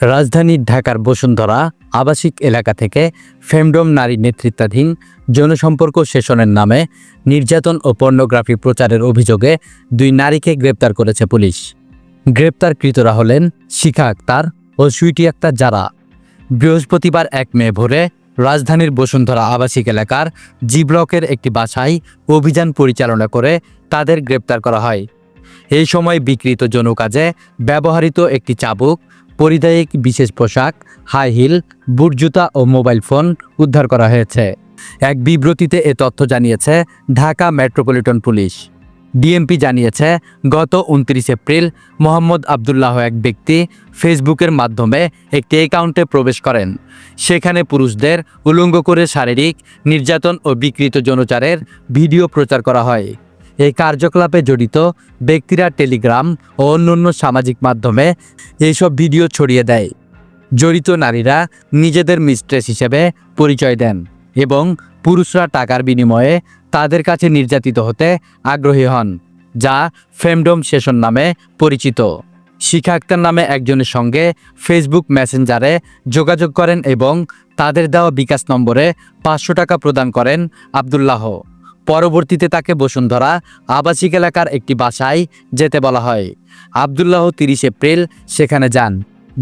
রাজধানীর ঢাকার বসুন্ধরা আবাসিক এলাকা থেকে ফেমডম নারী নেতৃত্বাধীন জনসম্পর্ক সেশনের নামে নির্যাতন ও পর্নোগ্রাফি প্রচারের অভিযোগে দুই নারীকে গ্রেপ্তার করেছে পুলিশ। গ্রেপ্তারকৃতরা হলেন শিখা আক্তার ও সুইটি আক্তার যারা। বৃহস্পতিবার এক মে ভোরে রাজধানীর বসুন্ধরা আবাসিক এলাকার জি ব্লকের একটি বাসায় অভিযান পরিচালনা করে তাদের গ্রেপ্তার করা হয়। এই সময় বিকৃত যৌন কাজে ব্যবহৃত একটি চাবুক, পরিধায়িক বিশেষ পোশাক, হাই হিল, বুট জুতা ও মোবাইল ফোন উদ্ধার করা হয়েছে। এক বিবৃতিতে এ তথ্য জানিয়েছে ঢাকা মেট্রোপলিটন পুলিশ। ডিএমপি জানিয়েছে, গত উনত্রিশ এপ্রিল মোহাম্মদ আবদুল্লাহ এক ব্যক্তি ফেসবুকের মাধ্যমে একটি অ্যাকাউন্টে প্রবেশ করেন। সেখানে পুরুষদের উলঙ্গ করে শারীরিক, নির্যাতন ও বিকৃত যৌনচারের ভিডিও প্রচার করা হয়। এই কার্যকলাপে জড়িত ব্যক্তিরা টেলিগ্রাম ও অন্যান্য সামাজিক মাধ্যমে এইসব ভিডিও ছড়িয়ে দেয়। জড়িত নারীরা নিজেদের মিস্ট্রেস হিসেবে পরিচয় দেন এবং পুরুষরা টাকার বিনিময়ে তাদের কাছে নির্যাতিত হতে আগ্রহী হন, যা ফেমডম সেশন নামে পরিচিত। শিখা আক্তার নামে একজনের সঙ্গে ফেসবুক মেসেঞ্জারে যোগাযোগ করেন এবং তাদের দেওয়া বিকাশ নম্বরে পাঁচশো টাকা প্রদান করেন আবদুল্লাহ। পরবর্তীতে তাকে বসুন্ধরা আবাসিক এলাকার একটি বাসায় যেতে বলা হয়। আবদুল্লাহ তিরিশ এপ্রিল সেখানে যান।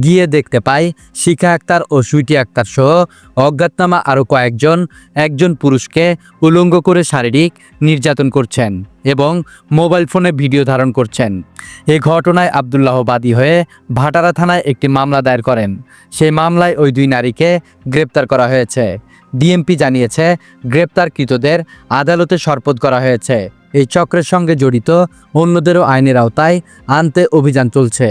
গিয়ে দেখতে পাই শিখা আক্তার ও সুইটি আক্তার সহ অজ্ঞাতনামা আরও কয়েকজন, একজন পুরুষকে উলঙ্গ করে শারীরিক নির্যাতন করছেন এবং মোবাইল ফোনে ভিডিও ধারণ করছেন। এ ঘটনায় আবদুল্লাহ বাদী হয়ে ভাটারা থানায় একটি মামলা দায়ের করেন। সেই মামলায় ওই দুই নারীকে গ্রেপ্তার করা হয়েছে। ডিএমপি জানিয়েছে, গ্রেপ্তারকৃতদের আদালতে সরপদ করা হয়েছে। এই চক্রের সঙ্গে জড়িত অন্যদেরও আইনের আওতায় আনতে অভিযান চলছে।